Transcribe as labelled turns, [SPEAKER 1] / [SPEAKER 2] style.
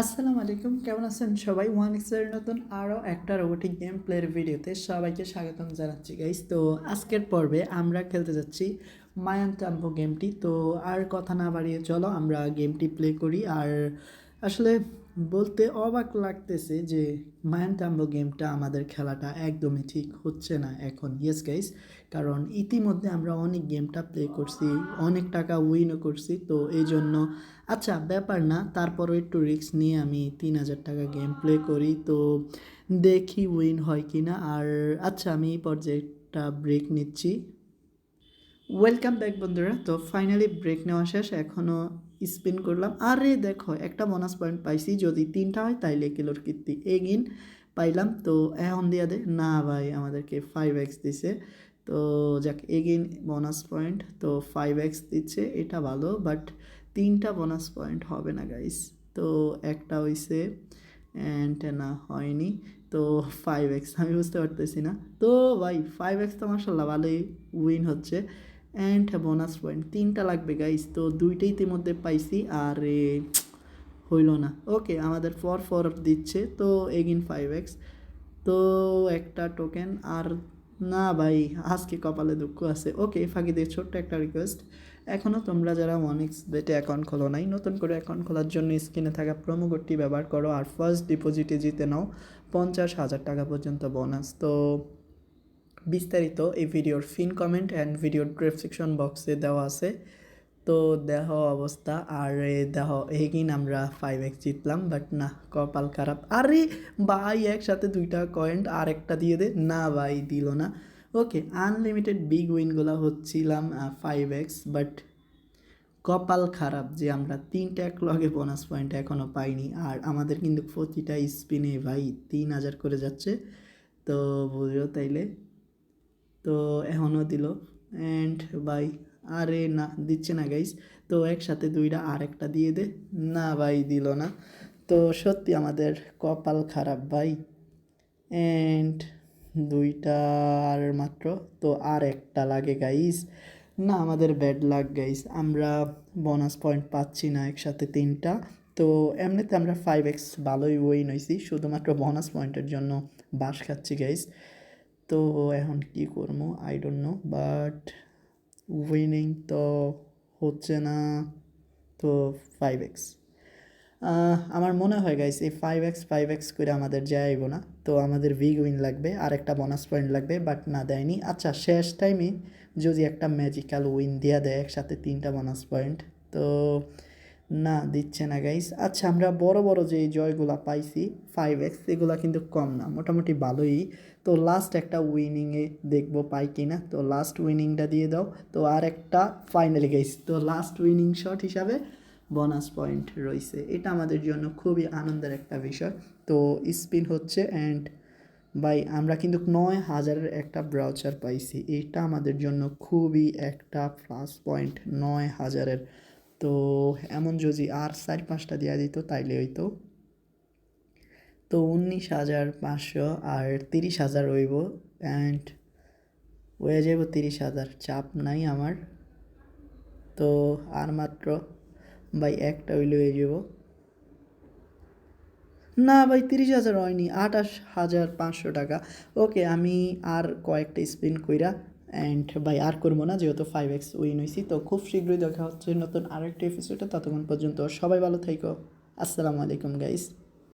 [SPEAKER 1] আসসালামু আলাইকুম, কেমন আছেন সবাই? ওয়ান এক্সের নতুন আরও একটা রোবোটিক গেম প্লের ভিডিওতে সবাইকে স্বাগতম জানাচ্ছি গাইস তো আজকের পর্বে আমরা খেলতে যাচ্ছি মায়ান টাম্পো গেমটি তো আর কথা না বাড়িয়ে চলো, আমরা গেমটি প্লে করি। আর আসলে বলতে অবাক লাগতেছে যে মায়ান টাম্বো গেমটা আমাদের খেলাটা একদমই ঠিক হচ্ছে না এখন। ইয়েস গাইস কারণ ইতিমধ্যে আমরা অনেক গেমটা প্লে করছি, অনেক টাকা উইনও করছি, তো এই জন্য আচ্ছা ব্যাপার না, তারপরও একটু রিস্ক নিয়ে আমি তিন হাজার টাকা গেম প্লে করি, তো দেখি উইন হয় কি না আর আচ্ছা আমি এই পর্যায়ে একটা ব্রেক নিচ্ছি। ওয়েলকাম ব্যাক বন্ধুরা। তো ফাইনালি ব্রেক নেওয়া শেষ এখনও স্পিন করলাম। আরে দেখো, একটা বোনাস পয়েন্ট পাইছি, যদি তিনটা হয় তাইলে কিলোর কীর্তি এগিন পাইলাম। তো এখন দিয়া দে। না ভাই, আমাদেরকে ফাইভ এক্স দিছে। তো যাক এগেইন বোনাস পয়েন্ট তো ফাইভ এক্স দিচ্ছে, এটা ভালো বাট তিনটা বোনাস পয়েন্ট হবে না গাইস তো একটা হইছে অ্যান্ড না হয়নি। তো ফাইভ এক্স আমি বুঝতে পারতেছি না। তো ভাই ফাইভ এক্স তো মার্শাল্লাহ ভালোই উইন হচ্ছে। অ্যান্ড বোনাস পয়েন্ট তিনটা লাগবে গাইস তো দুইটাই ইতিমধ্যে পাইছি, আর হইল না। ওকে আমাদের ফর ফর দিচ্ছে, তো এগিন ফাইভ এক্স তো একটা টোকেন আর না ভাই, আজকে কপালে দুঃখ আছে। ওকে ফাঁকি দিয়ে ছোট্ট একটা রিকোয়েস্ট এখনও তোমরা যারা ওয়ান এক্স বেটে অ্যাকাউন্ট খোলো নাই, নতুন করে অ্যাকাউন্ট খোলার জন্য স্ক্রিনে থাকা প্রোমো কোডটি ব্যবহার করো, আর ফার্স্ট ডিপোজিটে জিতে নাও পঞ্চাশ হাজার টাকা পর্যন্ত বোনাস তো বিস্তারিত এই ভিডিওর ফিন কমেন্ট অ্যান্ড ভিডিওর ডেসক্রিপশন বক্সে দেওয়া আছে। তো দেহ অবস্থা, আর দেহ এগিন আমরা ফাইভ এক্স জিতলাম বাট না, কপাল খারাপ। আরে ভাই, একসাথে দুইটা কয়েন্ট আর একটা দিয়ে দে। না ভাই, দিল না। ওকে আনলিমিটেড বিগ উইনগুলো হচ্ছিলাম ফাইভ এক্স বাট কপাল খারাপ যে আমরা তিনটা এক লগে বোনাস পয়েন্ট এখনও পাইনি। আর আমাদের কিন্তু প্রতিটা স্পিনে ভাই তিন হাজার করে যাচ্ছে। তো বুঝো তাইলে। তো এখনও দিল। অ্যান্ড বাই আরে না, দিচ্ছে না গাইস তো একসাথে দুইটা আর একটা দিয়ে দে। না ভাই, দিল না। তো সত্যি আমাদের কপাল খারাপ ভাই। অ্যান্ড দুইটা আর মাত্র। তো আর একটা লাগে গাইস না, আমাদের ব্যাড লাগ গাইস আমরা বোনাস পয়েন্ট পাচ্ছি না একসাথে তিনটা। তো এমনিতে আমরা ফাইভ এক্স ভালোই উইন হয়েছি শুধুমাত্র বোনাস পয়েন্টের জন্য বাস খাচ্ছি গাইস তো এখন কি করব? I don't know but winning তো হচ্ছে না, তো ফাইভ এক্স আমার মনে হয় গাইস এই ফাইভ এক্স ফাইভ এক্স করে আমাদের যাইব না, তো আমাদের ভিগ উইন লাগবে আর একটা বোনাস পয়েন্ট লাগবে বাট না দেয়নি। আচ্ছা শেষ টাইমে যদি একটা ম্যাজিক্যাল উইন দেওয়া দেয়, একসাথে তিনটা বোনাস পয়েন্ট তো না, দিচ্ছে না গাইস আচ্ছা আমরা বড় বড় যে জয়গুলা পাইছি ফাইভ এক্স এগুলা কিন্তু কম না, মোটামুটি ভালোই। তো লাস্ট একটা উইনিংয়ে দেখব পাই কি না। তো লাস্ট উইনিংটা দিয়ে দাও। তো আর একটা ফাইনালি গাইস তো লাস্ট উইনিং শট হিসাবে বোনাস পয়েন্ট রয়েছে এটা আমাদের জন্য খুবই আনন্দের একটা বিষয়। তো স্পিন হচ্ছে অ্যান্ড ভাই, আমরা কিন্তু নয় হাজারের একটা ব্রাউচার পাইছি। এটা আমাদের জন্য খুবই একটা প্লাস পয়েন্ট নয় হাজারের তো এমন যদি আর চার পাঁচটা দেওয়া দিত, তাইলে হইতো। তো উনিশ হাজার পাঁচশো আর তিরিশ হাজার হইব অ্যান্ড হয়ে যাব তিরিশ হাজার। চাপ নাই আমার। তো আর মাত্র ভাই একটা হইলে হয়ে যাব না ভাই, তিরিশ হাজার হয়নি, আঠাশ হাজার পাঁচশো টাকা। ওকে, আমি আর কয়েকটা স্পিন কইরা অ্যান্ড ভাই, আর করব না, যেহেতু ফাইভ এক্স উইন হয়েছি তো খুব শীঘ্রই দেখা হচ্ছে নতুন আরেকটি এপিসোডে ততক্ষণ পর্যন্ত সবাই ভালো থাইকো। আসসালামু আলাইকুম গাইস